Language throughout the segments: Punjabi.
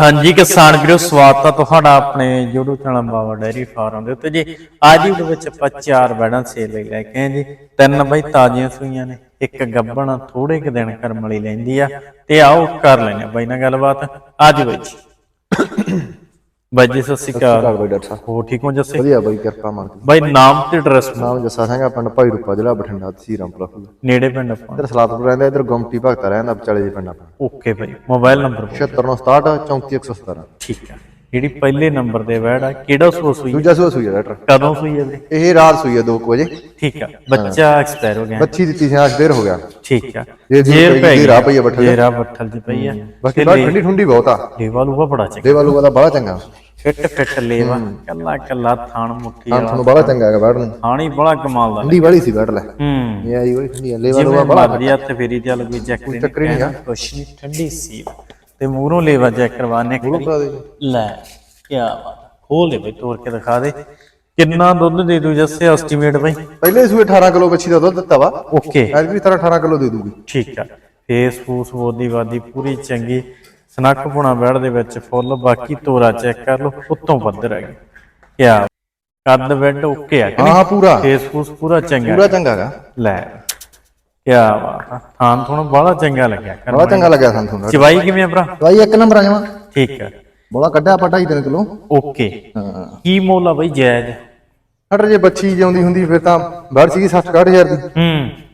ਹਾਂਜੀ ਕਿਸਾਨ ਵੀਰੋ, ਸਵਾਗਤ ਹੈ ਤੁਹਾਡਾ ਆਪਣੇ YouTube channel Baba dairy farm ਦੇ ਉੱਤੇ ਜੀ। ਅੱਜ ਦੀ ਵੀਡੀਓ ਵਿੱਚ ਆਪਾਂ ਚਾਰ ਬੈੜਾਂ ਸੇਲ ਲਈ ਲੈ ਕੇ ਆਏ ਜੀ। ਤਿੰਨ ਬਈ ਤਾਜ਼ੀਆਂ ਸੂਈਆਂ ਨੇ, ਇੱਕ ਗੱਬਣ ਥੋੜੇ ਕੁ ਦਿਨ ਕਰਮਲੀ ਲੈਂਦੀ ਆ। ਤੇ ਆਓ ਕਰ ਲੈਣੇ ਬਾਈ ਨਾਲ ਗੱਲਬਾਤ। ਅੱਜ ਬਈ ਬਾਈ ਜੀ ਸਤਿ ਸ਼੍ਰੀ ਕਾਲ ਅਕਾਲ ਬਾਈ ਡਾਕਟਰ ਸਾਹਿਬ। ਹੋ ਠੀਕ ਹੋ ਜੱਸੇ ਵਧੀਆ ਬਾਈ ਕਿਰਪਾ ਦੀ। ਬਾਈ ਨਾਮ ਤੇ ਐਡਰੈਸ ਨਾਮ ਜੱਸਾ ਸਿੰਘ ਆ, ਪਿੰਡ ਭਾਈ ਰੂਪਾ ਜ਼ਿਲ੍ਹਾ ਬਠਿੰਡਾ ਤਹਿਸੀਲ ਰਾਮਪੁਰਾ ਨੇੜੇ ਪਿੰਡ ਆਪਾਂ। ਇਧਰ ਸਲਾਤਪੁਰ ਰਹਿੰਦਾ ਇਧਰ ਗੁੰਮਟੀ ਭਗਤਾ ਰਹਿੰਦਾ ਵਿਚਾਲੇ ਜੀ ਪਿੰਡ ਆਪਣਾ ਓਕੇ ਬਾਈ ਮੋਬਾਈਲ ਨੰਬਰ 76967 34117 ਠੀਕ ਆ। ਜਿਹੜੀ ਪਹਿਲੇ ਨੰਬਰ ਦੇ ਆ ਕਿਹੜਾ ਸੂ ਸੂਈ? ਦੂਜਾ ਸੂਆ ਸੂਈ ਡਾਕਟਰ। ਕਦੋਂ ਸੂਈ ਹੈ ਇਹ ਰਾਤ ਸੂਈ ਆ 2 ਵਜੇ। ਠੀਕ ਆ। ਬੱਚਾ ਐਕਸਪਾਇਰ ਹੋ ਗਿਆ। ਬੱਚੀ ਦਿੱਤੀ ਸੀ ਅੱਜ ਦੇਰ ਹੋ ਗਿਆ। ਠੀਕ ਆ। ਜੇਰ ਪਈ- ਪੈ ਗਈ ਰਾਹ ਪਈ ਬੱਠਲ। ਜੇਰਾ ਬੱਠਲ ਦੀ ਪਈ ਆ। ਬਾਕੀ ਠੰਡੀ ਠੰਡੀ ਬਹੁਤ ਆ। ਲੂਵਾ ਬੜਾ ਚੰਗਾ। ਦੇਵਾ ਲੂਗਾ ਦਾ ਬੜਾ ਚੰਗਾ। ਫਿੱਟ ਫਿੱਟ ਲੇਵਾ ਕੱਲਾ ਕੱਲਾ ਥਾਣ ਮੁੱਠੀ ਹਾਂ ਵਾਲਾ। ਤੁਹਾਨੂੰ ਬੜਾ ਚੰਗਾ ਹੈਗਾ ਬੈਠ ਨੂੰ। ਥਾਣੀ ਬੜਾ ਕਮਾਲ ਦਾ। ਠੰਡੀ ਵਾਲੀ ਸੀ ਬੈਠ ਲੈ। ਹੂੰ। ਇਹ ਆਈ ਬੜੀ ਠੰਡੀ ਲੈਵਾ ਲੂਗਾ ਬੜਾ ਮਰਦੀ ਹੱਥ ਫੇਰੀ ਚੱਲ ਕੋਈ ਚੈੱਕ ਨਹੀਂ ਚੱਕਰ ਨਹੀਂ ਆ। ਕੁਛ ਨਹੀਂ ਠੰਡੀ ਸੀ। ਤੇ ਮੂਹਰੋਂ ਲੇਵਾ ਚੈੱਕ ਕਰਵਾਣੇ ਲੈ ਕੀ ਬਾਤ। ਖੋਲ ਦੇ ਬਈ ਤੋੜ ਕੇ ਦਿਖਾ ਦੇ। ਕਿੰਨਾ ਦੁੱਧ ਦੇ ਦੂ ਜੱਸੇ ਐਸਟੀਮੇਟ ਬਈ? ਪਹਿਲੇ ਸੂਏ 18 ਕਿਲੋ ਬੱਚੀ ਦਾ ਦੁੱਧ ਦਿੱਤਾ ਵਾ। ਓਕੇ। ਅੱਜ ਵੀ ਤਰ੍ਹਾਂ 18 ਕਿਲੋ ਦੇ ਦੂਗੀ। ਠੀਕ ਆ। ਫੇਸ ਫੂਸ ਬੋਦੀ ਵਾਦੀ ਪੂਰੀ ਚੰਗੀ। ਸਨੱਖ ਪੁਣਾ ਬੈੜ ਦੇ ਵਿੱਚ ਫੁੱਲ ਬਾਕੀ ਤੋਰਾ ਚੈੱਕ ਕਰ ਲਓ ਉੱਤੋਂ ਪੱਧਰ ਹੈਗੀ। ਕਿਆ? ਕੱਦ ਬੈਡ ਓਕੇ ਆ ਹਾਂ ਹਾਂ ਪੂਰਾ। ਫੇਸ ਫੂਸ ਪੂਰਾ ਚੰਗਾ ਪੂਰਾ ਚੰਗਾ ਹੈਗਾ। ਲੈ ਕਿਆ ਆ। ਥਾਂ ਤੁਹਾਨੂੰ ਬੜਾ ਚੰਗਾ ਲੱਗਿਆ ਬੜਾ ਚੰਗਾ ਲੱਗਿਆ ਸਾਨੂੰ ਤੁਹਾਨੂੰ ਚਵਾਈ ਕਿਵੇਂ ਆ ਭਰਾ? ਬਾਈ ਇੱਕ ਨੰਬਰ ਆ ਜਾਵਾਂ ਠੀਕ ਆ। ਬੋਲਾ ਕੱਢਿਆ ਆਪਾਂ 2.5 ਕਿਲੋ। ਓਕੇ। ਹਾਂ। ਕੀ ਮੁੱਲ ਆ ਬਈ ਜਾਇਜ਼ ਹਟ ਜੇ ਬੱਚੀ ਜਿਉਂਦੀ ਹੁੰਦੀ ਫਿਰ ਤਾਂ ਬਾਹਰ ਸੀਗੀ 60 60000 ਦੀ। ਹੂੰ।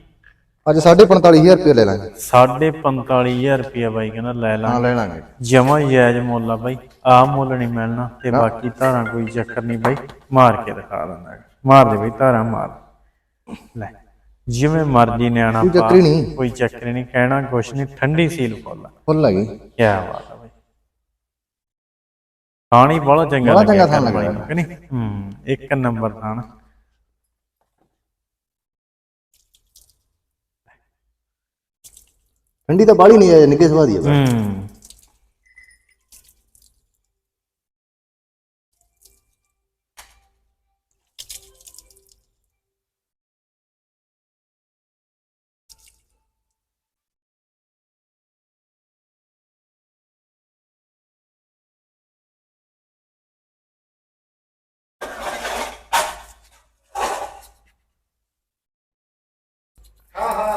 ਅੱਜ 45000 ਰੁਪਏ ਲੈ ਲਾਂਗੇ। ਸਾਢੇ 45000 ਰੁਪਇਆ ਬਾਈ ਕਹਿੰਦਾ ਲੈ ਹਾਂ ਲੈ ਲਾਂਗੇ। ਜਮਾ ਜਾਇਜ਼ ਮੁੱਲ ਆ ਬਾਈ। ਆ ਮੁੱਲ ਨਹੀਂ ਮਿਲਣਾ ਤੇ ਬਾਕੀ ਧਾਰਾਂ ਕੋਈ ਚੱਕਰ ਨਹੀਂ ਬਾਈ। ਮਾਰ ਕੇ ਦਿਖਾ ਦਿੰਦਾ। ਮਾਰ ਦੇ ਬਈ ਧਾਰਾਂ ਮਾਰ। ਲੈ ਜਿਵੇਂ ਮਰਜ਼ੀ ਨਿਆਣਾ ਕੋਈ ਚੱਕਰ ਹੀ ਨਹੀਂ। ਕੋਈ ਚੱਕਰ ਨਹੀਂ। ਕਹਿਣਾ ਕੁਛ ਨਹੀਂ ਠੰਡੀ ਸੀਲ ਫੁੱਲ ਫੁੱਲ ਲੱਗੀ ਕੀ ਬਾਤ ਆ ਬਾਈ। ਖਾਣੀ ਬੜਾ ਚੰਗਾ ਬੜਾ ਚੰਗਾ ਲੱਗਿਆ ਥਾਣ ਬਾਈ ਲੱਗਿਆ ਨੂੰ, ਕਿ ਨਹੀਂ? ਹੂੰ ਇੱਕ ਨੰਬਰ ਥਾਣ ਠੰਡੀ ਤਾਂ ਬਾੜੀ ਨਹੀਂ ਆ ਨਿੱਕੇ ਸੁਭਾਅ ਦੀ ਆ ਹੂੰ।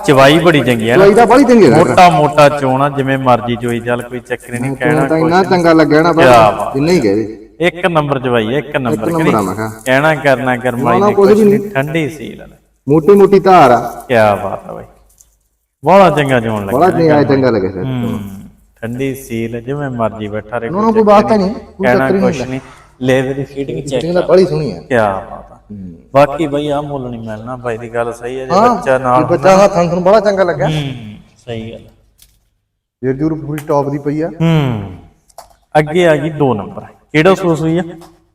ਚਵਾਈ ਬੜੀ ਚੰਗੀ ਹੈ ਨਾ। ਦਵਾਈ ਤਾਂ ਬਾੜੀ ਚੰਗੀ ਹੈ ਮੋਟਾ ਮੋਟਾ ਚੋਣਾ ਜਿਵੇਂ ਮਰਜ਼ੀ ਚੋਈ ਚੱਲ ਕੋਈ ਚੱਕਰ ਹੀ ਨਹੀਂ ਕਹਿਣਾ ਤਾਂ ਇੰਨਾ ਚੰਗਾ ਲੱਗਿਆ ਨਾ ਬਾਤ। ਇੰਨਾ ਹੀ ਕਹਦੇ ਇੱਕ ਨੰਬਰ ਚਵਾਈ ਇੱਕ ਨੰਬਰ ਨੰਬਰ ਆ ਮੈਂ ਕਿਹਾ। ਕਹਿਣਾ ਕਰਨਾ ਕਰਮਾਈ ਕੁਛ ਵੀ ਨਹੀਂ ਠੰਡੀ ਸੀ ਲੈ ਮੋਟੀ ਮੋਟੀ ਧਾਰ ਆ। ਕੀ ਬਾਤ ਹੈ ਬਾਈ। ਬੜਾ ਚੰਗਾ ਚੋਣ ਬੜਾ ਲੱਗਾ ਚੰਗਾ ਚੰਗਾ ਲੱਗਿਆ ਸਰ। ਹੂੰ, ਠੰਡੀ ਸੀਲ ਜਿਵੇਂ ਮਰਜ਼ੀ ਬੈਠਾ ਰਹੇ ਕੋਈ ਬਾਤ ਨਹੀਂ ਕਹਿਣਾ ਹੀ ਕੁਛ ਨਹੀਂ। ਲੇਵਰ ਦੀ ਫੀਡਿੰਗ ਚੈੱਕ ਦਾ ਬਾੜੀ ਸੋਹਣੀ ਆ। ਕੀ ਬਾਤ ਆ। ਬਾਕੀ ਬਈ ਆ ਮੁੱਲ ਨਹੀਂ ਮਿਲਣਾ ਬਾਈ ਦੀ ਗੱਲ ਸਹੀ ਹੈ ਜੇ ਹਾਂ ਬੱਚਾ ਨਾਲ ਇਹ ਬੱਚਾ ਦਾ ਥਣ ਤੁਹਾਨੂੰ ਬੜਾ ਚੰਗਾ ਲੱਗਾ ਹੂੰ ਸਹੀ ਗੱਲ ਜੇਰ ਜੂਰ ਪੂਰੀ ਟੌਪ ਦੀ ਪਈ ਆ। ਹੂੰ ਅੱਗੇ ਆ ਗਈ 2 ਨੰਬਰ। ਕਿਹੜਾ ਸੂਸ ਸੂਈ ਆ?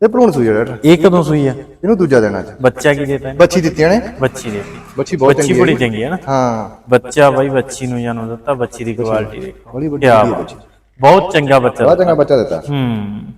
ਇਹ ਭਰੂਣ ਸੂਈ ਆ ਡਾਕਟਰ। ਇਹ ਕਦੋਂ ਸੂਈ ਆ। ਇਹਨੂੰ ਦੂਜਾ ਦੇਣਾ ਅੱਜ ਬੱਚਾ ਕੀ ਦੇਤਾ ਬੱਚੀ ਦਿੱਤੀਆਂ ਨੇ ਬੱਚੀ ਦੇ ਬੱਚੀ ਬਹੁਤ ਬੱਚੀ ਚੰਗੀ ਬੜੀ ਹੈ ਚੰਗੀ ਹੈ ਨਾ। ਹਾਂ। ਬੱਚਾ ਬਾਈ ਬੱਚੀ ਨੂੰ ਜਨਮ ਦਿੱਤਾ ਬੱਚੀ ਦੀ ਕੁਆਲਿਟੀ ਦੇਖੋ। ਬੜੀ ਵੱਡੀ ਕਿਆ ਹੈ ਬਾਤ। ਬੱਚੀ। ਬਹੁਤ ਚੰਗਾ ਬੱਚਾ ਬੜਾ ਚੰਗਾ ਬੱਚਾ ਦਿੱਤਾ। ਹੂੰ।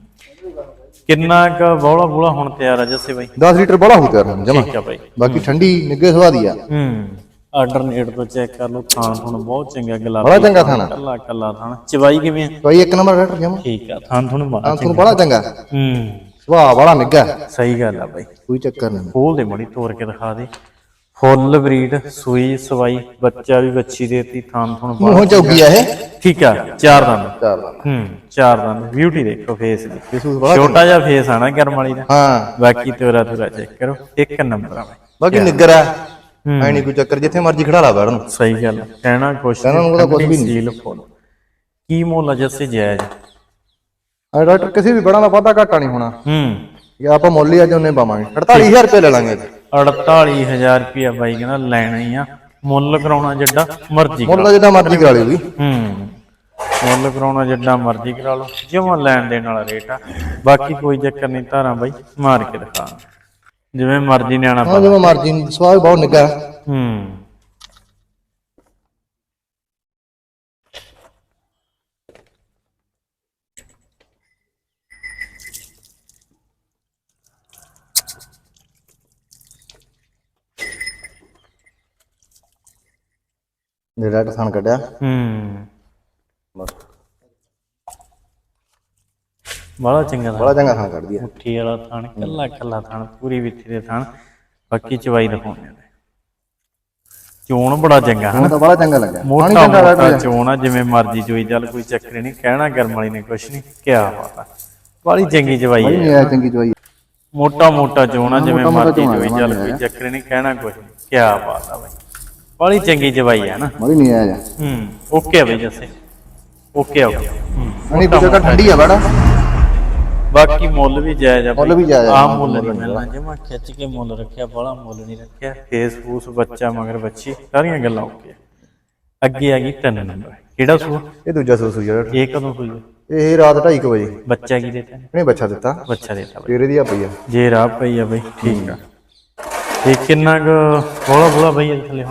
ਕਿੰਨਾ ਕ ਬੌਲਾ ਬੂਲਾ ਹੁਣ ਤਿਆਰ ਆ ਜੱਸੇ ਬਾਈ? 10 ਲੀਟਰ ਬੜਾ ਹੋ ਤਿਆਰ ਹੁਣ ਜਮਾ। ਠੀਕ ਆ ਬਾਈ। ਬਾਕੀ ਠੰਡੀ ਨਿੱਗੇ ਸਵਾਦ ਆ। ਹੂੰ। ਆਰਡਰ ਨੇਟ ਤੋਂ ਚੈੱਕ ਕਰ ਲਓ ਥਾਣ ਹੁਣ ਬਹੁਤ ਚੰਗਾ ਗੁਲਾਬੀ ਬੜਾ ਚੰਗਾ ਖਾਣਾ। ਕੱਲਾ ਕੱਲਾ ਥਾਣ ਚਵਾਈ ਕਿਵੇਂ ਆ? ਭਾਈ ਇੱਕ ਨੰਬਰ ਡਾਕਟਰ ਜਮਾ। ਠੀਕ ਆ ਥਾਣ ਤੁਹਾਨੂੰ ਮਾਰ ਤੁਹਾਨੂੰ ਬੜਾ ਚੰਗਾ। ਹੂੰ। ਸੁਭਾਅ ਬੜਾ ਨਿੱਗਾ ਸਹੀ ਗੱਲ ਆ ਬਾਈ। ਕੋਈ ਚੱਕਰ ਨਹੀਂ ਖੋਲ ਦੇ ਮੜੀ ਤੋੜ ਕੇ ਦਿਖਾ ਦੇ। ਫੁੱਲ ਬਰੀਡ ਸੂਈ ਸਵਾਈ ਬੱਚਾ ਵੀ ਬੱਚੀ ਦੇਤੀ ਥਾਂ ਬਾਹਰ ਮੂੰਹੋਂ ਚੌਗੀ ਆ ਇਹ? ਠੀਕ ਆ ਚਾਰ ਦੰਦ। ਚਾਰ ਦਾ ਹੂੰ ਚਾਰ ਦੰਦ। ਬਿਊਟੀ ਦੇਖੋ ਫੇਸ ਦੀ। ਛੋਟਾ ਜਿਹਾ ਫੇਸ ਆਣਾ ਗਰਮ ਵਾਲੀ ਦਾ। ਹਾਂ। ਬਾਕੀ ਤੋਰਾ ਤੋਰਾ ਚੈੱਕ ਕਰੋ ਇੱਕ ਨੰਬਰ ਆ। ਬਾਕੀ ਨਿੱਗਰ ਆ। ਐ ਨਹੀਂ ਕੋਈ ਚੱਕਰ ਜਿੱਥੇ ਮਰਜ਼ੀ ਖੜਾ ਲਾ ਬੈਠ ਨੂੰ ਸਹੀ ਗੱਲ ਆ। ਕਹਿਣਾ ਕੁਛ ਕਹਿਣਾ ਉਹਦਾ ਕੁਛ ਵੀ ਨਹੀਂ। ਸੀਲ ਫੁੱਲ। ਕੀ ਮੁੱਲ ਆ ਜੱਸੇ ਜਾਇਜ਼? ਆ ਡਾਕਟਰ ਕਿਸੇ ਵੀ ਬੜਾ ਦਾ ਵਾਧਾ ਘਾਟਾ ਨਹੀਂ ਹੋਣਾ। ਹੂੰ। ਇਹ ਆਪਾਂ ਮੁੱਲ ਹੀ ਅੱਜ ਉਹਨੇ ਪਾਵਾਂਗੇ। 48000 ਰੁਪਏ ਲੈ ਲਾਂਗੇ। 48000 ਰੁਪਿਆ ਬਾਈ ਕਹਿੰਦਾ ਲੈਣਾ ਹੀ ਆ। ਮੁੱਲ ਕਰਾਉਣਾ ਜਿੱਡਾ ਮਰਜ਼ੀ ਮੁੱਲ ਜਿੱਦਾਂ ਮਰਜ਼ੀ ਕਰਾ ਲਿਓ ਵੀ ਹੂੰ। ਮੁੱਲ ਕਰਾਉਣਾ ਜਿੱਡਾ ਮਰਜ਼ੀ ਕਰਾ ਲਓ। ਜਿਵੇਂ ਲੈਣ ਦੇਣ ਵਾਲਾ ਰੇਟ ਆ। ਬਾਕੀ ਕੋਈ ਚੱਕਰ ਨਹੀਂ ਧਾਰਾਂ ਬਾਈ ਮਾਰ ਕੇ ਦਿਖਾ ਜਿਵੇਂ ਮਰਜ਼ੀ ਨਿਆਣਾ ਪਾ ਜਿਵੇਂ ਮਰਜ਼ੀ ਸਵਾਦ ਬਹੁਤ ਨਿੱਗਾ ਹੂੰ। ਜਿਹੜਾ ਟਸਾਨ ਕੱਢਿਆ। ਹੂੰ। ਬਸ। ਬੜਾ ਚੰਗਾ ਥਾਣ ਬੜਾ ਚੰਗਾ ਥਾਂ ਕੱਢਦੀ ਆ ਮੁੱਠੀ ਵਾਲਾ ਥਾਣ ਕੱਲਾ ਕੱਲਾ ਥਾਣ ਪੂਰੀ ਵਿੱਥੀ ਦੇ ਥਾਣ। ਬਾਕੀ ਚਵਾਈ ਦਿਖਾਉਂਦੇ ਨੇ ਚੋਣ ਬੜਾ ਚੰਗਾ ਤਾਂ ਬੜਾ ਚੰਗਾ ਲੱਗਾ ਪਾਣੀ ਮੋਟਾ ਚੰਗਾ ਮੋਟਾ ਚੋਣ ਆ ਜਿਵੇਂ ਮਰਜ਼ੀ ਚੋਈ ਚੱਲ ਕੋਈ ਚੱਕਰ ਨਹੀਂ। ਕਹਿਣਾ ਕਰਮ ਵਾਲੀ ਨੇ ਕੁਛ ਨਹੀਂ। ਕਿਆ ਬਾਤ ਆ। ਬੜੀ ਚੰਗੀ ਚਵਾਈ ਹੈ। ਨਿਆ ਚੰਗੀ ਚਵਾਈ ਮੋਟਾ ਮੋਟਾ ਚੋਣਾ ਜਿਵੇਂ ਮੋਟਾ-ਮੋਟਾ ਮਰਜ਼ੀ ਚੋਣਾ ਚੋਈ ਹੈ, ਚੱਲ ਹੈ। ਕੋਈ ਚੱਕਰ ਨਹੀਂ। ਕਹਿਣਾ ਕੁਛ ਨਹੀਂ। ਕਿਆ ਬਾਤ ਆ ਬਾਈ। ਬੜੀ ਚੰਗੀ ਚਵਾਈ ਹੈ ਨਾ। ਬੜੀ ਨਿਆ ਜਾ ਹੂੰ ਓਕੇ ਆ ਬਈ ਜੱਸੇ। ਓਕੇ ਆ ਓਕੇ ਹੂੰ ਅਣੀ ਪੁੱਛਾ ਠੰਡੀ ਆ ਬੜਾ ਬਾਕੀ ਮੁੱਲ ਵੀ ਜਾਇਜ਼ ਆ ਬਈ। ਮੁੱਲ ਵੀ ਜਾਇਜ਼ ਆ, ਮੁੱਲ ਨਹੀਂ ਨਹੀਂ ਮਿਲਣਾ ਜਮਾ ਖਿੱਚ ਕੇ ਮੁੱਲ ਰੱਖਿਆ ਬੜਾ ਮੁੱਲ ਨਹੀਂ ਰੱਖਿਆ। ਫੇਸ ਫੂਸ ਬੱਚਾ ਮਗਰ ਬੱਚੀ ਸਾਰੀਆਂ ਗੱਲਾਂ ਓਕੇ ਆ। ਅੱਗੇ ਆ ਗਈ ਤਿੰਨ ਨੰਬਰ। ਕਿਹੜਾ ਸੂਆ? ਇਹ ਦੂਜਾ ਸੂਸੂ ਜਿਹੜਾ। ਇਹ ਕਦੋਂ ਆ? ਇਹ ਰਾਤ 2:30 ਵਜੇ। ਬੱਚਾ ਕੀ ਦੇਤਾ? ਇਹਨੇ ਬੱਚਾ ਦਿੱਤਾ। ਬੱਚਾ ਦੇਤਾ ਬਈ। ਫੇਰ ਇਹਦੀ ਆ ਪਈ ਆ। ਜੇ ਰਾਹ ਪਈ ਆ ਬਈ ਠੀਕ ਆ। ਤੇ ਕਿੰਨਾ ਕੁ ਬੋਲਾ ਬੋਲਾ ਬਈ ਇਹ ਥੱਲੇ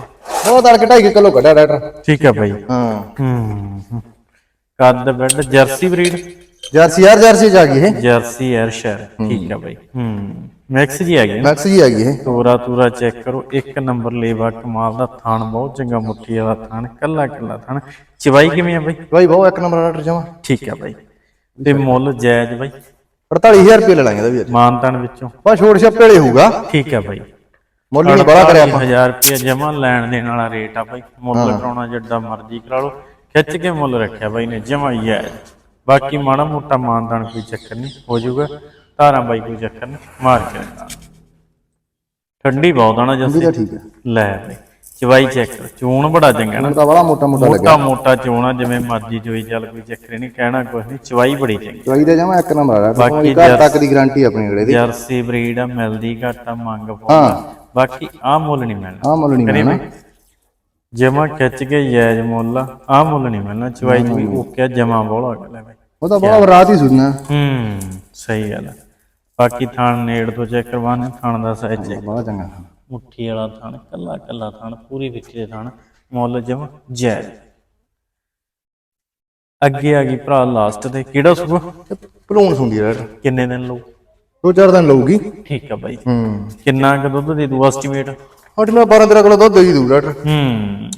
ਬਹੁਤ ਤੜਕੇ 2.5 ਕਿਲੋ ਕੱਢਿਆ ਡਾਕਟਰ। ਠੀਕ ਆ ਬਈ। ਹਾਂ। ਹੂੰ ਕੱਦ ਬੈੱਡ ਜਰਸੀ ਬਰੀਡ? ਜਰਸੀ ਯਾਰ ਜਰਸੀ ਆ ਗਈ ਇਹ। ਜਰਸੀ ਐਰਸ਼ਰ ਠੀਕ ਆ ਬਈ। ਹੂੰ ਮੈਕਸ ਜੀ ਆ ਗਈ ਮੈਕਸ ਜੀ ਆ ਗਈ ਇਹ। ਤੋਰਾ ਤੂਰਾ ਚੈੱਕ ਕਰੋ। ਇੱਕ ਨੰਬਰ ਲੇਵਾ ਕਮਾਲ ਦਾ ਥਾਣ ਬਹੁਤ ਚੰਗਾ ਮੁੱਠੀ ਵਾਲਾ ਥਾਣ ਕੱਲਾ ਕੱਲਾ ਥਾਣ। ਚਵਾਈ ਕਿਵੇਂ ਆ ਬਈ? ਭਾਈ ਬਹੁਤ ਇੱਕ ਨੰਬਰ ਡਾਕਟਰ ਜਮਾ। ਠੀਕ ਆ ਬਈ। ਤੇ ਮੁੱਲ ਜਾਇਜ਼ ਬਈ? 48000 ਰੁਪਏ ਲੈ ਲਾਂਗੇ ਇਹਦਾ ਵੀ ਅੱਜ। ਮਾਨਤਾਨ ਵਿੱਚੋਂ। ਬਸ ਛੋੜ ਛੱਪੇ ਵਾਲੇ ਹੋਊਗਾ। ਠੀਕ ਆ ਬਈ। ਮੁੱਲ ਨਹੀਂ ਬੜਾ ਕਰਿਆ ਆਪਾਂ। 1000 ਰੁਪਏ ਜਮਾ ਲੈਣ ਦੇਣ ਵਾਲਾ ਰੇਟ ਆ ਬਈ। ਮੁੱਲ ਕਰਾਉਣਾ ਜਿੱਦਾਂ ਮਰਜ਼ੀ ਕਰਾ ਲਓ। ਖਿੱਚ ਕੇ ਮੁੱਲ ਰੱਖਿਆ ਬਾਈ ਨੇ ਜਮਾ ਹੀ ਹੈ। ਬਾਕੀ ਮਾੜਾ ਮੋਟਾ ਮਾਨਦਾਨ ਕੋਈ ਚੱਕਰ ਨਹੀਂ ਹੋ ਜਾਊਗਾ। ਧਾਰਾਂ ਬਾਈ ਕੋਈ ਚੱਕਰ ਨਹੀਂ ਮਾਰ ਕੇ ਰੱਖਣਾ। ਠੰਡੀ ਬਹੁਤ ਆਣਾ ਵੀ ਜੱਸੀ। ਠੀਕ ਹੈ ਲੈ ਬਈ ਚਵਾਈ ਚੈੱਕ ਚੂਣ ਬੜਾ ਚੰਗਾ ਨਾ। ਤਾਂ ਬੜਾ ਮੋਟਾ ਮੋਟਾ ਲੱਗਿਆ ਮੋਟਾ ਮੋਟਾ ਚੋਣਾ ਜਿਵੇਂ ਮਰਜ਼ੀ ਚੋਈ ਚੱਲ ਕੋਈ ਚੱਕਰ ਨਹੀਂ ਕਹਿਣਾ ਕੁਝ ਨਹੀਂ ਚਵਾਈ ਬੜੀ ਚੰਗੀ। ਦਵਾਈ ਦਾ ਜਮਾ ਇੱਕ ਨੰਬਰ ਆ। ਬਾਕੀ ਘਰ ਤੱਕ ਦੀ ਗਾਰੰਟੀ ਆਪਣੀ ਅਗਲੇ ਦੀ। ਜਰਸੀ ਬਰੀਡ ਆ ਮਿਲਦੀ ਘੱਟ ਆ ਮੰਗ ਪਾਉਂਦਾ ਬਾਕੀ ਆ ਮੁੱਲ ਨਹੀਂ ਮਿਲਣਾ। ਆਹ ਮੁੱਲ ਨਹੀਂ ਮਿਲਣਾ। ਜਮਾ ਖਿੱਚ ਕੇ ਜਾਇਜ਼ ਮੁੱਲ ਆ। ਮੁੱਲ ਨਹੀਂ ਮਿਲਣਾ ਚਵਾਈ ਚ ਵੀ ਓਕੇ ਜਮਾ ਬੋਲਾ ਬਈ। ਉਹ ਤਾਂ ਬੜਾ ਰਾਤ ਹੀ ਸੁਣਨਾ। ਹੂੰ ਸਹੀ ਗੱਲ ਹੈ ਬਾਕੀ ਥਾਣ ਨੇੜ ਤੋਂ ਚੈੱਕ ਕਰਵਾਣੇ ਥਾਣ ਦਾ ਸਾਈਜ਼ ਚੈੱਕ ਬੜਾ ਚੰਗਾ ਮੁੱਠੀ ਵਾਲਾ ਥਾਣ ਕੱਲਾ ਕੱਲਾ ਥਾਣ ਪੂਰੀ ਵਿੱਚੇ ਦੇ ਥਾਣ ਮੁੱਲ ਜਮਾ ਜਾਇਜ਼। ਅੱਗੇ ਆ ਗਈ ਭਰਾ ਲਾਸਟ ਤੇ ਕਿਹੜਾ ਸੂਆ ਭਲੂਣ ਆ ਡਾਕਟਰ ਕਿੰਨੇ ਦਿਨ ਲਊ? ਦੋ ਚਾਰ ਦਿਨ ਲਊਗੀ। ਠੀਕ ਆ ਬਾਈ। ਹੂੰ। ਕਿੰਨਾ ਕੁ ਦੁੱਧ ਦੇ ਦੂ ਐਸਟੀਮੇਟ ਹਟ ਮੈਂ 12 13 ਕਿਲੋ ਦੁੱਧ ਦੇਈ ਦੂ ਡਾਕਟਰ। ਹੂੰ।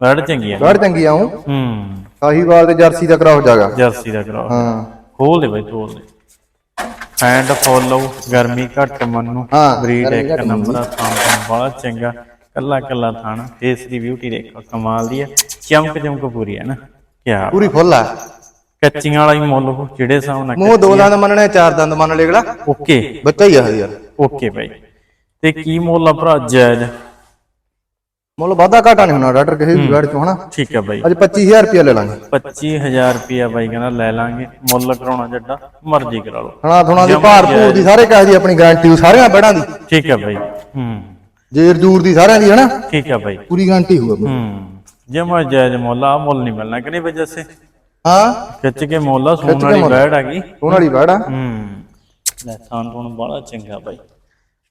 ਬੜ ਚੰਗੀ ਆ। ਗਾੜ ਚੰਗੀ ਆਉਂ ਹੂੰ। ਸਾਹੀਵਾਲ ਤੇ ਜਰਸੀ ਦਾ ਕਰਾਓ ਜਾਗਾ। ਜਰਸੀ ਦਾ ਕਰਾਓ। ਹਾਂ। ਖੋਲ ਦੇ ਬਾਈ ਖੋਲ ਦੇ। ਹੈਂਡ ਫੋਲੋ ਗਰਮੀ ਘੱਟ ਮੰਨੂ। ਹਾਂ, ਬਰੀਡ ਗਰਮੀ ਇੱਕ ਘੱਟ ਨੰਬਰ ਆ ਥਾਂ ਬੜਾ ਚੰਗਾ। ਕੱਲਾ ਕੱਲਾ ਥਾਣਾ। ਫੇਸ ਦੀ ਬਿਊਟੀ ਦੇਖੋ ਕਮਾਲ ਦੀ ਹੈ ਚਮਕ ਚਮਕ ਪੂਰੀ ਹੈ ਨਾ। ਕਿਆ ਪੂਰੀ ਫੁੱਲ ਆ। ਕੱਚੀਆਂ ਵਾਲਾ ਹੀ ਮੁੱਲ ਉਹ ਜਿਹੜੇ ਹਿਸਾਬ ਨਾਲ ਮੂੰਹ ਦੋ ਦੰਦ ਮੰਨਣੇ ਚਾਰ ਦੰਦ ਮੰਨ ਲੇਗੜਾ ਓਕੇ। ਬੱਚਾ ਹੀ ਆ ਯਾਰ। ਓਕੇ ਬਾਈ। ਤੇ ਕੀ ਮੁੱਲ ਆ ਭਰਾ ਜਾਇਜ਼? ਮੁੱਲ ਵਾਧਾ ਘਾਟਾ ਨਹੀਂ ਹੋਣਾ ਡਾਕਟਰ ਕਿਸੇ ਵੀ ਗਾੜ ਚੋਂ ਹਨਾ। ਠੀਕ ਹੈ ਬਾਈ। ਅੱਜ 25000 ਰੁਪਏ ਲੈ ਲਾਂਗੇ। 25000 ਰੁਪਿਆ ਬਾਈ ਕਹਿੰਦਾ ਲੈ ਲਾਂਗੇ। ਮੁੱਲ ਕਰਾਉਣਾ ਜੱਡਾ ਮਰਜ਼ੀ ਕਰਾ ਲਓ। ਹਣਾ ਥੋਣਾ ਦੀ ਭਾਰ ਭੂਰ ਦੀ ਸਾਰੇ ਕਹੇ ਦੀ ਆਪਣੀ ਗਾਰੰਟੀ ਸਾਰਿਆਂ ਬੜਾਂ ਦੀ। ਠੀਕ ਹੈ ਬਾਈ। ਹੂੰ। ਜੇਰ ਜੂਰ ਦੀ ਸਾਰਿਆਂ ਦੀ ਹਨਾ। ਠੀਕ ਹੈ ਬਾਈ। ਪੂਰੀ ਗਾਰੰਟੀ ਹੋਊ ਆਪਣੀ। ਹੂੰ। ਜਮਾ ਜਾਇਜ਼ ਮੁੱਲ ਆ ਮੁੱਲ ਨਹੀਂ ਮਿਲਣਾ। ਕਿ ਨਹੀਂ ਵਜ੍ਹਾ ਸੇ ਹਾਂ? ਖਿੱਚ ਕੇ ਮੁੱਲ ਆ ਸੋਨ ਵਾਲੀ ਬੈੜ ਆ ਗਈ। ਉਹਨਾਂ ਵਾਲੀ ਬੜਾ ਹੂੰ। ਲੈ ਥਾਂ ਤੋਂ ਬੜਾ ਚੰਗਾ ਬਾਈ।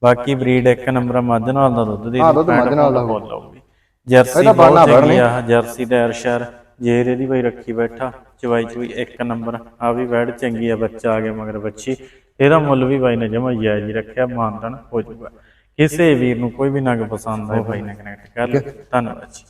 ਬਾਕੀ ਬਰੀਡ ਇੱਕ ਨੰਬਰ ਮੱਝ ਨਾਲ ਦਾ ਦੁੱਧ ਦੀ ਹਾਂ, ਦੁੱਧ ਮੱਝ ਨਾਲ ਦਾ ਬਹੁਤ ਲਾਊਗੀ ਜਰਸੀ ਇਹਦਾ ਬਹੁਤ ਚੰਗੀ ਆ ਜਰਸੀ ਦਾ ਅਰਸ਼ਰ ਜੇਰ ਇਹਦੀ ਬਾਈ ਰੱਖੀ ਬੈਠਾ ਚਵਾਈ ਚੁਈ ਇੱਕ ਨੰਬਰ। ਆ ਵੀ ਬੈੜ ਚੰਗੀ ਆ ਬੱਚਾ ਆ ਗਿਆ ਮਗਰ ਬੱਚੀ। ਇਹਦਾ ਮੁੱਲ ਵੀ ਬਾਈ ਨੇ ਜਮਾ ਜਾਇਜ਼ ਹੀ ਰੱਖਿਆ ਮਾਨਤਨ ਹੋ ਜਾਊਗਾ। ਕਿਸੇ ਵੀਰ ਨੂੰ ਕੋਈ ਵੀ ਨਗ ਪਸੰਦ ਆਏ ਬਾਈ ਨਾਲ ਕਨੈਕਟ ਕਰ ਲਓ। ਧੰਨਵਾਦ ਜੀ।